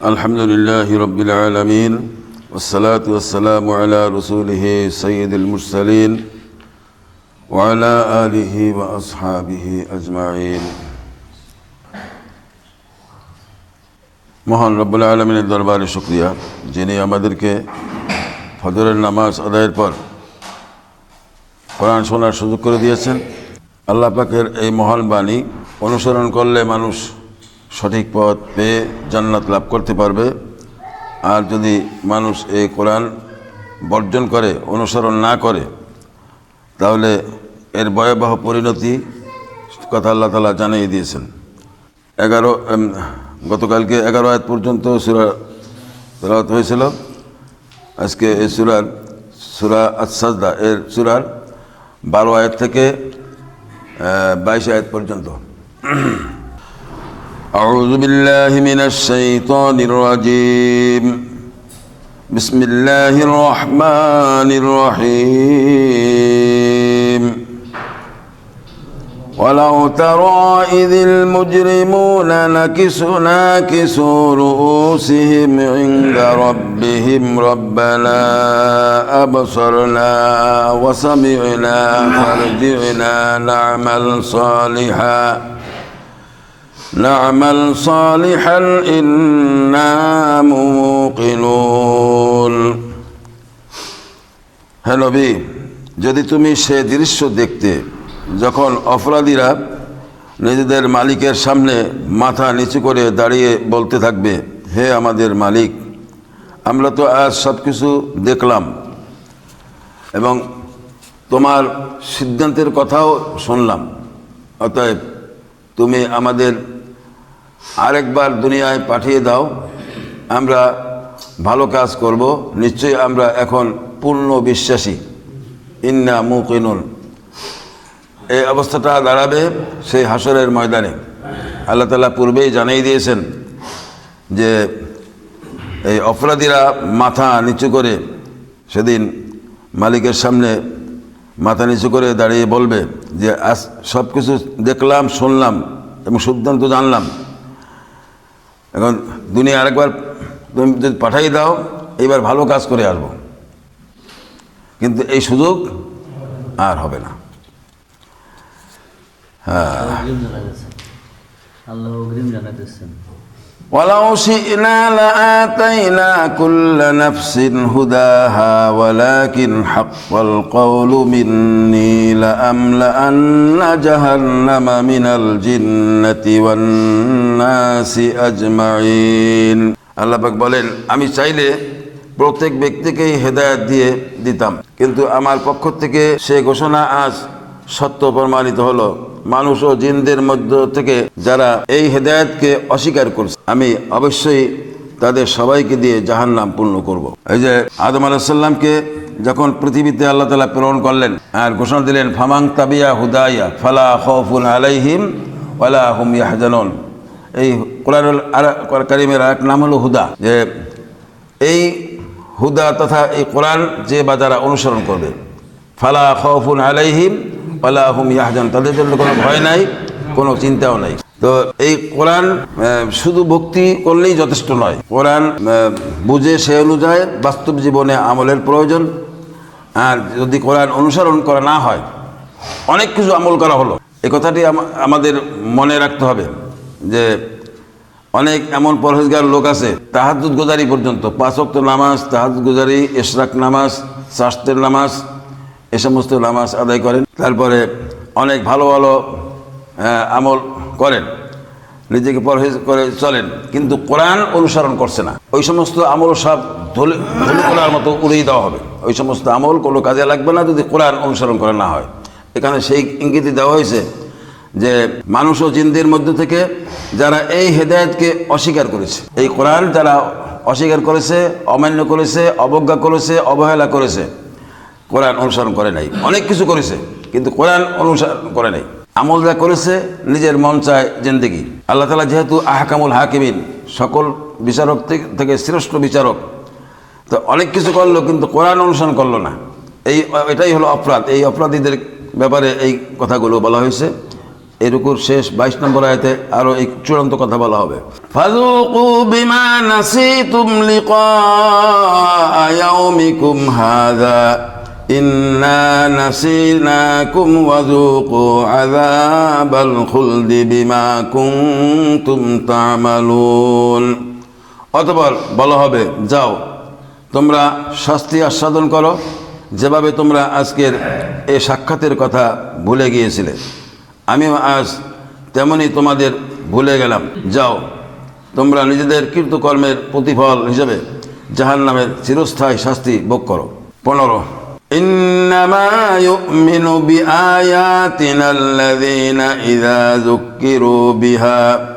الحمد لله رب العالمين والصلاة والسلام على رسوله سيد المرسلين وعلى آله وأصحابه أجمعين মহান রব্বুল আলমিনের দরবারে শুক্রিয়া যিনি আমাদেরকে ফজরের নামাজ আদায়ের পর কোরআন শোনার সুযোগ করে দিয়েছেন আল্লাহ পাকের এই মহান বাণী অনুসরণ করলে মানুষ সঠিক পথ পেয়ে জান্নাত লাভ করতে পারবে। আর যদি মানুষ এই কোরআন বর্জন করে, অনুসরণ না করে, তাহলে এর ভয়াবহ পরিণতি কথা আল্লাহ তালা জানিয়ে দিয়েছেন। এগারো গতকালকে এগারো আয়াত পর্যন্ত সুরা তেলাওয়াত হয়েছিল। আজকে এই সুরার, সুরা আসাজদা এর সুরার বারো আয়াত থেকে বাইশ আয়াত পর্যন্ত। أعوذ بالله من الشيطان الرجيم. بسم الله الرحمن الرحيم. ولو ترى إذ المجرمون نكسوا ناكسوا رؤوسهم عند ربهم ربنا أبصرنا وسمعنا فارجعنا نعمل صالحا. نعمل صالحا إنا موقنون হ্যাঁ নবী যদি তুমি সে দৃশ্য দেখতে যখন অপরাধীরা নিজেদের মালিকের সামনে মাথা নিচু করে দাঁড়িয়ে বলতে থাকবে হে আমাদের মালিক আমরা তো আজ সব কিছু দেখলাম এবং তোমার সিদ্ধান্তের কথাও শুনলাম অতএব তুমি আমাদের আরেকবার দুনিয়ায় পাঠিয়ে দাও, আমরা ভালো কাজ করব, নিশ্চয়ই আমরা এখন পূর্ণ বিশ্বাসী। ইন্না মুকিনুন। এই অবস্থাটা দাঁড়াবে সেই হাসরের ময়দানে। আল্লাহ তালা পূর্বেই জানিয়ে দিয়েছেন যে এই অপরাধীরা মাথা নিচু করে সেদিন মালিকের সামনে মাথা নিচু করে দাঁড়িয়ে বলবে যে, আজ সব কিছু দেখলাম, শুনলাম এবং সিদ্ধান্ত জানলাম। এখন দুনিয়া আরেকবার তুমি যদি পাঠাই দাও, এইবার ভালো কাজ করে আসব। কিন্তু এই সুযোগ আর হবে না। হ্যাঁ। আল্লাহ ولو شئنا لآتينا كل نفس هداها ولكن حق القول مني لأملأن جهنم من الجنة والناس أجمعين আল্লাহ পাক বলেন আমি চাইলে প্রত্যেক ব্যক্তিকেই হেদায়েত দিয়ে দিতাম কিন্তু আমার পক্ষ থেকে সে ঘোষণা আজ সত্য প্রমাণিত হলো মানুষ ও জিনদের মধ্য থেকে যারা এই হেদায়েতকে অস্বীকার করছে, আমি অবশ্যই তাদের সবাইকে দিয়ে জাহান নাম পূর্ণ করব। এই যে আদম আলাহিসাল্লামকে যখন পৃথিবীতে আল্লাহ তালা প্রেরণ করলেন আর ঘোষণা দিলেন ফামাং তাবিয়া হুদাইয়া ফালা খফুন আলাইহিম ওয়ালা হুম ইয়াহজানুন এই আর- কারিমের এক নাম হলো হুদা যে এই হুদা তথা এই কোরআন যে বা যারা অনুসরণ করবে, ফালা খফুন আলাইহিম হুম ইয়াহজান। তাদের জন্য কোনো ভয় নাই, কোনো চিন্তাও নাই। তো এই কোরআন শুধু ভক্তি করলেই যথেষ্ট নয়। কোরআন বুঝে সে অনুযায়ী বাস্তব জীবনে আমলের প্রয়োজন। আর যদি কোরআন অনুসরণ করা না হয়, অনেক কিছু আমল করা হলো। এই কথাটি আমাদের মনে রাখতে হবে যে অনেক এমন পরহেজগার লোক আছে তাহাজুদ গোজারি পর্যন্ত, পাঁচ ওয়াক্ত নামাজ তাহাজুদ গোজারি, এশরাক নামাজ স্বাস্থ্যের নামাজ এ সমস্ত নামাজ আদায় করেন, তারপরে অনেক ভালো ভালো আমল করেন, নিজেকে পরহেজ করে চলেন, কিন্তু কোরআন অনুসরণ করছে না। ওই সমস্ত আমল সব ধুলে করার মতো উড়িয়ে দেওয়া হবে। ওই সমস্ত আমল কোনো কাজে লাগবে না যদি কোরআন অনুসরণ করা না হয়। এখানে সেই ইঙ্গিতই দেওয়া হয়েছে যে মানুষ ও জিনদের মধ্যে থেকে যারা এই হেদায়েতকে অস্বীকার করেছে, এই কোরআন যারা অস্বীকার করেছে, অমান্য করেছে, অবজ্ঞা করেছে, অবহেলা করেছে কোরআন অনুসরণ করে নাই। অনেক কিছু করেছে, কিন্তু কোরআন অনুসরণ করে নাই। আমল যা করেছে, নিজের মন চায় জিন্দিগি। আল্লাহ তালা যেহেতু আহকামুল হাকিমিন, সকল বিচারক থেকে- শ্রেষ্ঠ বিচারক, তো অনেক কিছু করল, কিন্তু কোরআন অনুসরণ করল না। এই, এটাই হলো অপরাধ। এই অপরাধীদের ব্যাপারে এই কথাগুলো বলা হয়েছে। এই শেষ বাইশ নম্বর আয়তে আরও এই চূড়ান্ত কথা বলা হবে। ফাযুকু বিমা নাসিতুম লিকা ইয়াউমিকুম ইন্না নাসিনাকুম ওয়াযুকু আযাবাল খুলদি বিমা কুনতুম তা'মালুন। অতঃপর বলা হবে, যাও, তোমরা শাস্তি আস্বাদন করো, যেভাবে তোমরা আজকের এই সাক্ষাতের কথা ভুলে গিয়েছিলে। আমিও আজ তেমনি তোমাদের ভুলে গেলাম। যাও, তোমরা নিজেদের কীর্তকর্মের প্রতিফল হিসেবে জাহান নামের চিরস্থায়ী শাস্তি ভোগ করো। পনেরো إنما يؤمن بآياتنا الذين إذا ذكروا بها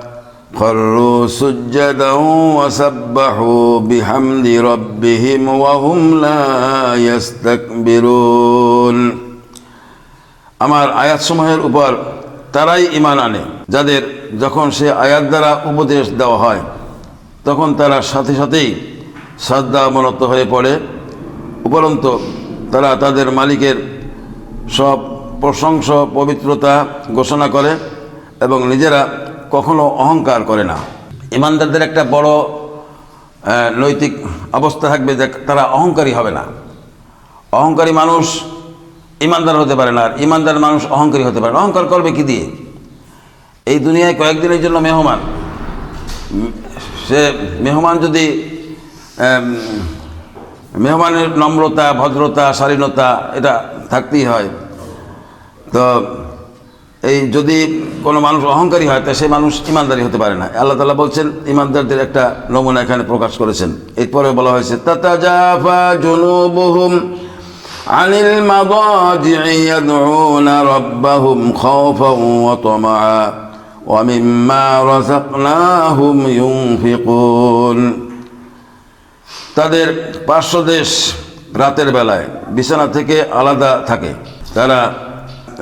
خروا سجدا وسبحوا بحمد ربهم وهم لا يستكبرون আমার আয়াতসমূহের উপর তারাই ইমান আনে যাদের যখন সে আয়াত দ্বারা উপদেশ দেওয়া হয় তখন তারা সাথে সাথেই শ্রদ্ধামনত হয়ে পড়ে উপরন্ত তারা তাদের মালিকের সব প্রশংসা, পবিত্রতা ঘোষণা করে এবং নিজেরা কখনো অহংকার করে না। ইমানদারদের একটা বড় নৈতিক অবস্থা থাকবে যে তারা অহংকারী হবে না। অহংকারী মানুষ ইমানদার হতে পারে না আর ইমানদার মানুষ অহংকারী হতে পারে অহংকার করবে কি দিয়ে? এই দুনিয়ায় কয়েকদিনের জন্য মেহমান। সে মেহমান যদি মেহমানের নম্রতা, ভদ্রতা, শালীনতা এটা থাকতেই হয়। তো এই যদি কোনো মানুষ অহংকারী হয়, তা সেই মানুষ ইমানদারি হতে পারে না। আল্লাহ তালা বলছেন, ইমানদারদের একটা নমুনা এখানে প্রকাশ করেছেন। এরপরে বলা হয়েছে, তাতাজাফা জুনুবুহুম আনিল মাদাজি'i ইয়াদউনা রাব্বাহুম খাওফান ওয়া তামাআ ওয়া মিম্মা তাদের পার্শ্বদেশ রাতের বেলায় বিছানা থেকে আলাদা থাকে। তারা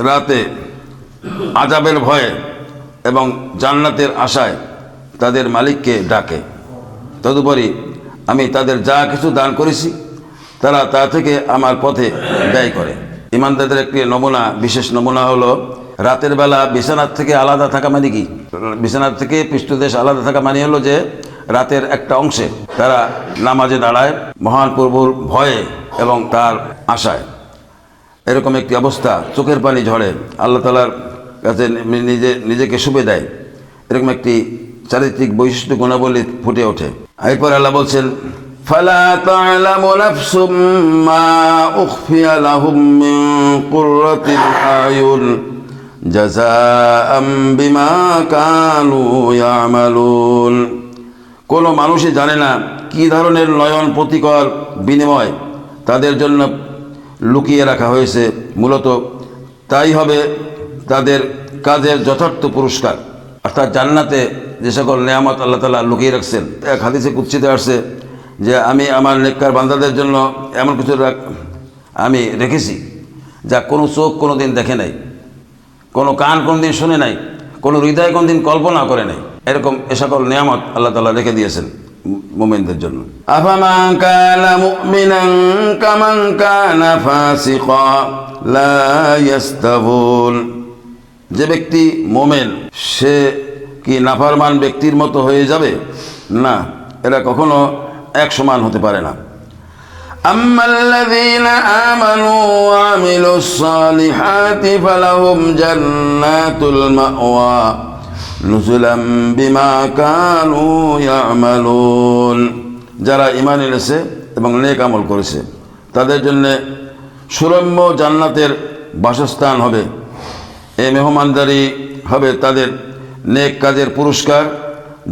রাতে আজাবের ভয়ে এবং জান্নাতের আশায় তাদের মালিককে ডাকে। তদুপরি আমি তাদের যা কিছু দান করেছি, তারা তা থেকে আমার পথে ব্যয় করে। ইমানদারদের একটি নমুনা, বিশেষ নমুনা হলো, রাতের বেলা বিছানার থেকে আলাদা থাকা মানে কি? বিছানার থেকে পৃষ্ঠদেশ আলাদা থাকা মানে হলো যে, রাতের একটা অংশে তারা নামাজে দাঁড়ায় মহান প্রভুর ভয়ে এবং তার আশায় এরকম একটি অবস্থা চোখের পানি ঝরে আল্লাহ তালার কাছে নি- নিজে নিজেকে শুভে দেয় এরকম একটি চারিত্রিক বৈশিষ্ট্য গুণাবলী ফুটে ওঠে এরপর আল্লাহ বলছেন فلا تعلم نفس ما أخفي لهم من قرة الأعين جزاء بما كانوا يعملون কোনো মানুষই জানে না কি ধরনের নয়ন প্রতিকর বিনিময় তাদের জন্য লুকিয়ে রাখা হয়েছে। মূলত তাই হবে তাদের কাজের যথার্থ পুরস্কার। অর্থাৎ জান্নাতে যে সকল নেয়ামত আল্লাহ তালা লুকিয়ে রাখছেন, এক হাদিসে কুচ্ছিতে আসছে যে, আমি আমার নেককার বান্দাদের জন্য এমন কিছু আমি রেখেছি যা কোনো চোখ কোনো দিন দেখে নাই, কোনো কান কোনো দিন শুনে নাই কোনো হৃদয় কোনদিন কল্পনা করে নাই। এরকম এ সকল নিয়ামত আল্লাহ তালা রেখে দিয়েছেন মোমেনদের জন্য। আফামা কানা মুমিনান কামান কানা ফাসিকা, লা ইয়াস্তাবুন যে ব্যক্তি মোমেন, সে কি নাফারমান ব্যক্তির মতো হয়ে যাবে? না, এরা কখনো এক সমান হতে পারে না। أما الذين آمنوا وعملوا الصالحات فلهم جنات المأوى نزلا بما كانوا يعملون যারা ইমান এনেছে এবং নেক আমল করেছে তাদের জন্য সুরম্য জান্নাতের বাসস্থান হবে এই মেহমানদারি হবে তাদের নেক কাজের পুরস্কার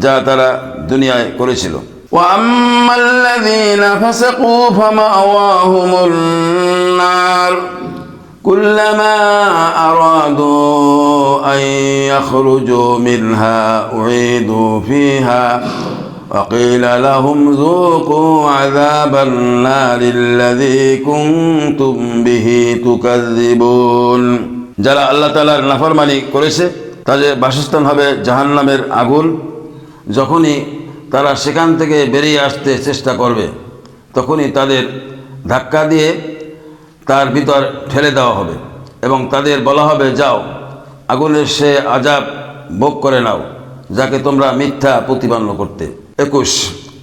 যা তারা দুনিয়ায় করেছিল وأما الذين فسقوا فمأواهم النار كلما أرادوا أن يخرجوا منها أعيدوا فيها وقيل لهم ذوقوا عذاب النار الذي كنتم به تكذبون যারা আল্লাহ তালার নাফরমানি করেছে তাদের বাসস্থান হবে জাহান্নামের আগুন যখনই তারা সেখান থেকে বেরিয়ে আসতে চেষ্টা করবে তখনই তাদের ধাক্কা দিয়ে তার ভিতর ঠেলে দেওয়া হবে এবং তাদের বলা হবে যাও আগুনের সে আজাব ভোগ করে নাও যাকে তোমরা মিথ্যা প্রতিপন্ন করতে একুশ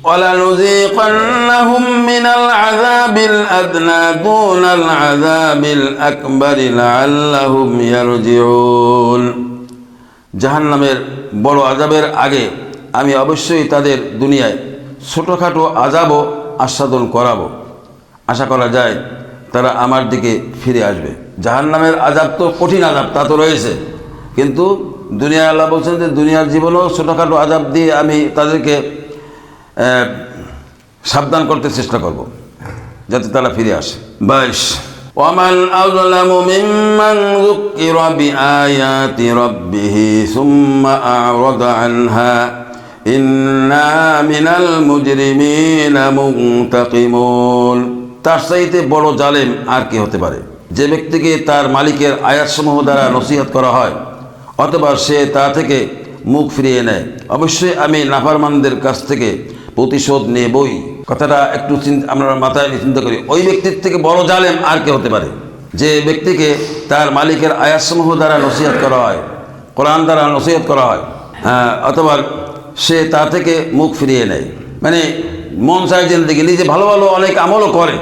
ولنذيقنهم من العذاب الأدنى دون العذاب الأكبر لعلهم يرجعون জাহান্নামের বড় আজাবের আগে আমি অবশ্যই তাদের দুনিয়ায় ছোটোখাটো আজাবও আস্বাদন করাবো আশা করা যায় তারা আমার দিকে ফিরে আসবে জাহান্নামের আজাব তো কঠিন আজাব তা তো রয়েছে কিন্তু দুনিয়া আল্লাহ বলছেন যে দুনিয়ার জীবনেও ছোটোখাটো আজাব দিয়ে আমি তাদেরকে আহ, সাবধান করতে চেষ্টা করব যাতে তারা ফিরে আসে বাইশ ومن أظلم ممن ذكر بآيات ربه ثم أعرض عنها ইন্না মিনাল মুজরিমিনা মুনতাকিমুন। তার সাইতে বড় জালেম আর কি হতে পারে? যে ব্যক্তিকে তার মালিকের আয়াতসমূহ দ্বারা নসিহত করা হয়, অথবা সে তা থেকে মুখ ফিরিয়ে নেয়। অবশ্যই আমি নাফারমানদের কাছ থেকে প্রতিশোধ নেবই। কথাটা একটু চিন্তা আমরা মাথায় চিন্তা করি। ওই ব্যক্তির থেকে বড় জালেম আর কে হতে পারে? যে ব্যক্তিকে তার মালিকের আয়াতসমূহ দ্বারা নসিহত করা হয়, কোরআন দ্বারা নসিহত করা হয় হ্যাঁ অথবা সে তা থেকে মুখ ফিরিয়ে নেয়। মানে মন চায় জিন্দিগি নিজে ভালো ভালো অনেক আমলও করে।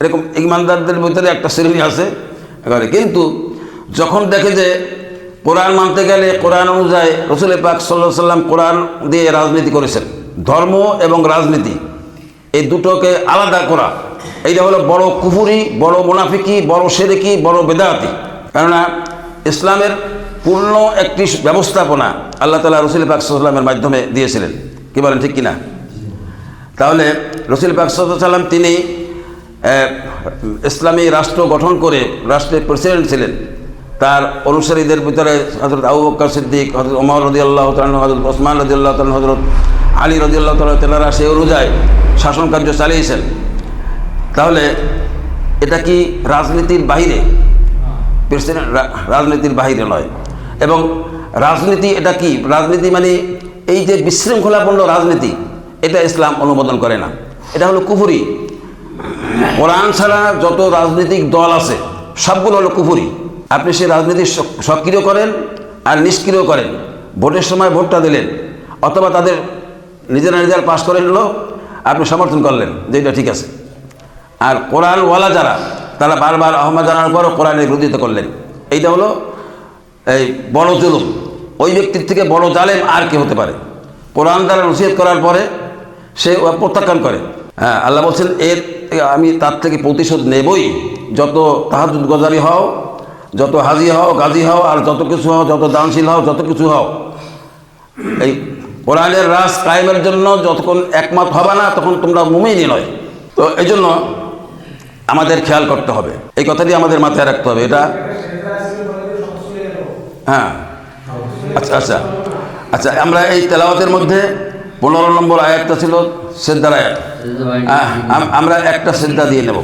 এরকম ইমানদারদের ভিতরে একটা শ্রেণি আছে এবারে কিন্তু যখন দেখে যে কোরআন মানতে গেলে কোরআন অনুযায়ী রসুল পাক সাল্লাহ সাল্লাম কোরআন দিয়ে রাজনীতি করেছেন। ধর্ম এবং রাজনীতি, এই দুটোকে আলাদা করা। এইটা হলো বড় কুফুরি, বড় মুনাফিকি, বড় সেরেকি, বড় বেদাতি। কেননা ইসলামের পূর্ণ একটি ব্যবস্থাপনা আল্লাহ তালা রসুল পাক সাল্লামের মাধ্যমে দিয়েছিলেন। কি বলেন, ঠিক কিনা? তাহলে রসুল পাক সাল্লাম তিনি ইসলামী রাষ্ট্র গঠন করে রাষ্ট্রের প্রেসিডেন্ট ছিলেন। তার অনুসারীদের ভিতরে হজরত আবু বক্কর সিদ্দিক হজরত ওমর রদি আল্লাহ হজরত ওসমান রদি আল্লাহ হজরত আলী রদি আল্লাহ তেনারা সেই অনুযায়ী শাসন কার্য চালিয়েছেন। তাহলে এটা কি রাজনীতির বাইরে প্রেসিডেন্ট রাজনীতির বাহিরে নয়। এবং রাজনীতি এটা কি? রাজনীতি মানে এই যে বিশৃঙ্খলাপূর্ণ রাজনীতি, এটা ইসলাম অনুমোদন করে না। এটা হলো কুফুরি। কোরআন ছাড়া যত রাজনৈতিক দল আছে, সবগুলো হলো কুফুরি। আপনি সেই রাজনীতি সক্রিয় করেন আর নিষ্ক্রিয় করেন। ভোটের সময় ভোটটা দিলেন, অথবা তাদের নিজেরা নিজেরা পাশ করে নিল, আপনি সমর্থন করলেন যে এটা ঠিক আছে। আর কোরআনওয়ালা যারা, তারা বারবার আহ্বান জানানোর পরও কোরআনের বিরোধিতা করলেন। এইটা হলো এই বড় জুলুম। ওই ব্যক্তির থেকে বড় জালেম আর কি হতে পারে? কোরআন দ্বারা নসিহত করার পরে সে প্রত্যাখ্যান করে। হ্যাঁ আল্লাহ বলছেন, এর আমি তার থেকে প্রতিশোধ নেবই। যত তাহাজুদ গজারি হও, যত হাজি হও, গাজী হও, আর যত কিছু হও, যত দানশীল হও, যত কিছু হও। এই কোরআনের রাস কায়েমের জন্য যতক্ষণ একমত হবে না, তখন তোমরা মুমিনই নয়। তো এই জন্য আমাদের খেয়াল করতে হবে। এই কথাটি আমাদের মাথায় রাখতে হবে। এটা হ্যাঁ। আচ্ছা আচ্ছা। আচ্ছা আমরা এই তেলাওয়াতের মধ্যে পনেরো নম্বর আয়াতটা ছিল সেদ্ধার আয়াত। হ্যাঁ, আম- আমরা একটা সেদ্ধা দিয়ে নেব।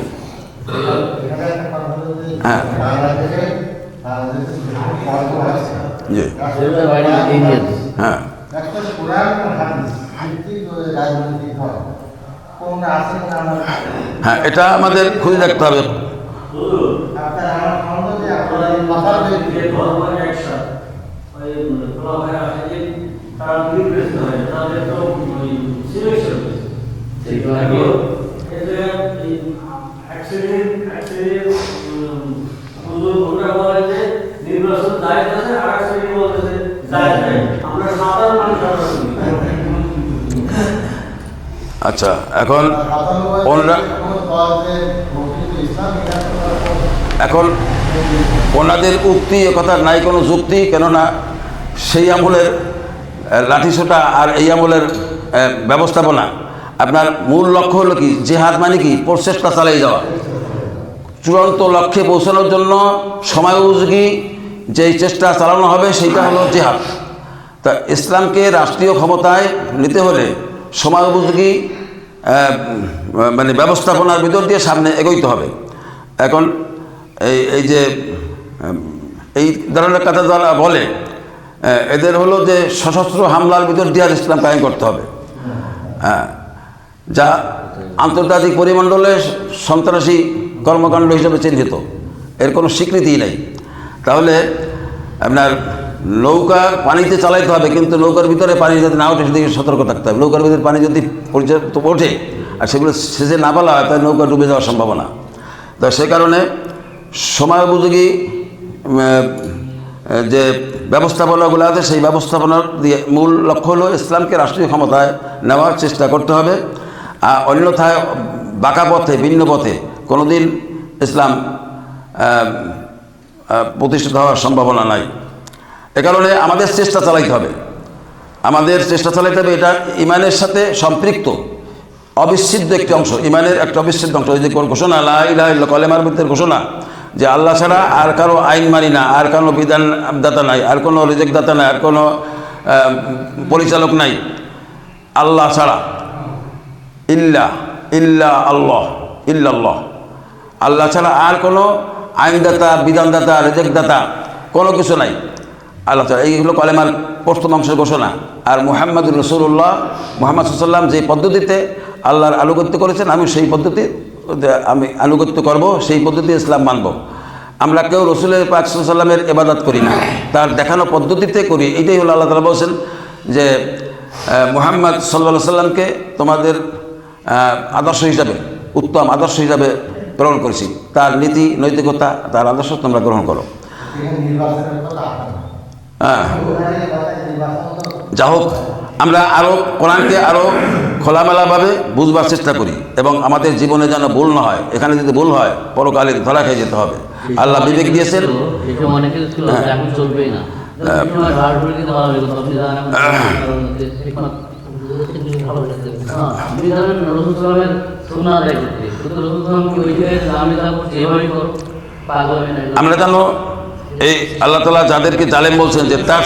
হ্যাঁ। হ্যাঁ। হ্যাঁ এটা আমাদের খুঁজে দেখতে হবে আপনার আমার সন্দেহ যে আপনার এই মাথার যে নির্বাচন দায়িত্ব আছে আর এক শ্রেণি বলতেছে দায়িত্ব নেই আমরা সাধারণ মানুষ আমরা আচ্ছা এখন ওনরা- এখন ওনাদের উক্তি, এ কথার নাই কোনো যুক্তি, কেননা সেই আমলের লাঠিসোঁটা আর এই আমলের ব্যবস্থাপনা আপনার মূল লক্ষ্য হলো কি? জেহাদ মানে কি? প্রচেষ্টা চালিয়ে যাওয়া। চূড়ান্ত লক্ষ্যে পৌঁছানোর জন্য সময় উপযোগী যেই চেষ্টা চালানো হবে সেইটা হলো জেহাদ। তা ইসলামকে রাষ্ট্রীয় ক্ষমতায় নিতে হলে সময় উপযোগী মানে ব্যবস্থাপনার ভিতর দিয়ে সামনে এগোইতে হবে। এখন এই এই যে এই ধরনের কথা যারা বলে এদের হলো যে সশস্ত্র হামলার ভিতর দিয়ে ইসলাম কায়েম করতে হবে। হ্যাঁ। যা আন্তর্জাতিক পরিমণ্ডলে সন্ত্রাসী কর্মকাণ্ড হিসেবে চিহ্নিত। এর কোনো স্বীকৃতিই নেই। তাহলে আপনার নৌকা পানিতে চালাইতে হবে, কিন্তু নৌকার ভিতরে পানি যাতে না ওঠে, সেদিকে সতর্ক থাকতে হবে। নৌকার ভিতরে পানি যদি পরিচালিত ওঠে আর সেগুলো শেষে না বলা হয়, তাহলে নৌকা ডুবে যাওয়ার সম্ভাবনা। তো সে কারণে সময় উপযোগী যে ব্যবস্থাপনাগুলো আছে, সেই ব্যবস্থাপনার দিয়ে মূল লক্ষ্য হলো ইসলামকে রাষ্ট্রীয় ক্ষমতায় নেওয়ার চেষ্টা করতে হবে। অন্যথায় বাঁকা পথে, ভিন্ন পথে কোনোদিন ইসলাম প্রতিষ্ঠিত হওয়ার সম্ভাবনা নাই। এ কারণে আমাদের চেষ্টা চালাইতে হবে। আমাদের চেষ্টা চালাইতে হবে এটা ইমানের সাথে সম্পৃক্ত, অবিচ্ছেদ্য একটি অংশ। ইমানের একটা অবিচ্ছেদ্য অংশ। এই যে কোন ঘোষণা, লা ইলাহা কলেমার ভিতরে ঘোষণা, যে আল্লাহ ছাড়া আর কারও আইন মানি না, আর কোনো বিধান দাতা নাই, আর কোনো রিজেক্ট দাতা নাই, আর কোনো পরিচালক নাই, আল্লাহ ছাড়া। ইল্লা ইল্লা আল্লাহ, ইল্লাল্লাহ। আল্লাহ ছাড়া আর কোনো আইনদাতা, বিধানদাতা, রেজেকদাতা কোনো কিছু নাই। আল্লাহ ছাড়া এইগুলো কলেমার প্রথম অংশের ঘোষণা। আর মুহাম্মদুর রসুল্লাহ মোহাম্মদ সাল্লাম যে পদ্ধতিতে আল্লাহর আনুগত্য করেছেন, আমি সেই পদ্ধতি, আমি আনুগত্য করব, সেই পদ্ধতি ইসলাম মানব। আমরা কেউ রসুলের পাক সাল্লামের এবাদত করি না। তার দেখানো পদ্ধতিতে করি, এটাই হলো আল্লাহ তালা বলছেন যে মুহাম্মদ সাল্লা সাল্লামকে তোমাদের আদর্শ হিসাবে উত্তম আদর্শ হিসাবে গ্রহণ করেছি। তার নীতি নৈতিকতা তার আদর্শ তোমরা গ্রহণ করো। হ্যাঁ। যা হোক আমরা আরও কোরআনকে আরও খোলামেলাভাবে বুঝবার চেষ্টা করি এবং আমাদের জীবনে যেন ভুল না হয় এখানে যদি ভুল হয় পরকালে ধরা খেয়ে যেতে হবে। আল্লাহ বিবেক দিয়েছেন। এই সময় অনেক কিছু ছিল যে এখন চলবেই না আপনি জানেন জানেন রসুল সালামের সুন্না আদায় করতে কিন্তু রসুল সালাম কি ওই আমি তা এভাবেই করো আমরা জানো এই আল্লাহ তালা যাদেরকে জালেম বলছেন যে তার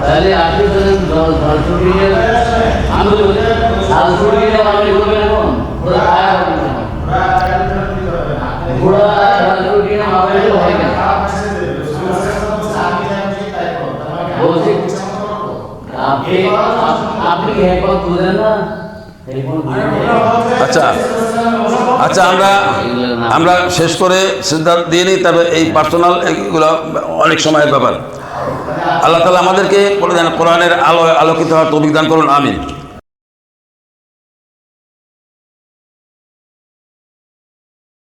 তাহলে আপনি যদি আচ্ছা আচ্ছা আমরা আমরা শেষ করে সিদ্ধান্ত দিয়ে নিই, তবে এই পার্সোনাল এগুলো অনেক সময়ের ব্যাপার। আল্লাহ তালা আমাদেরকে কোরআনের আলো আলোকিত হওয়ার তৌফিক করুন, আমিন।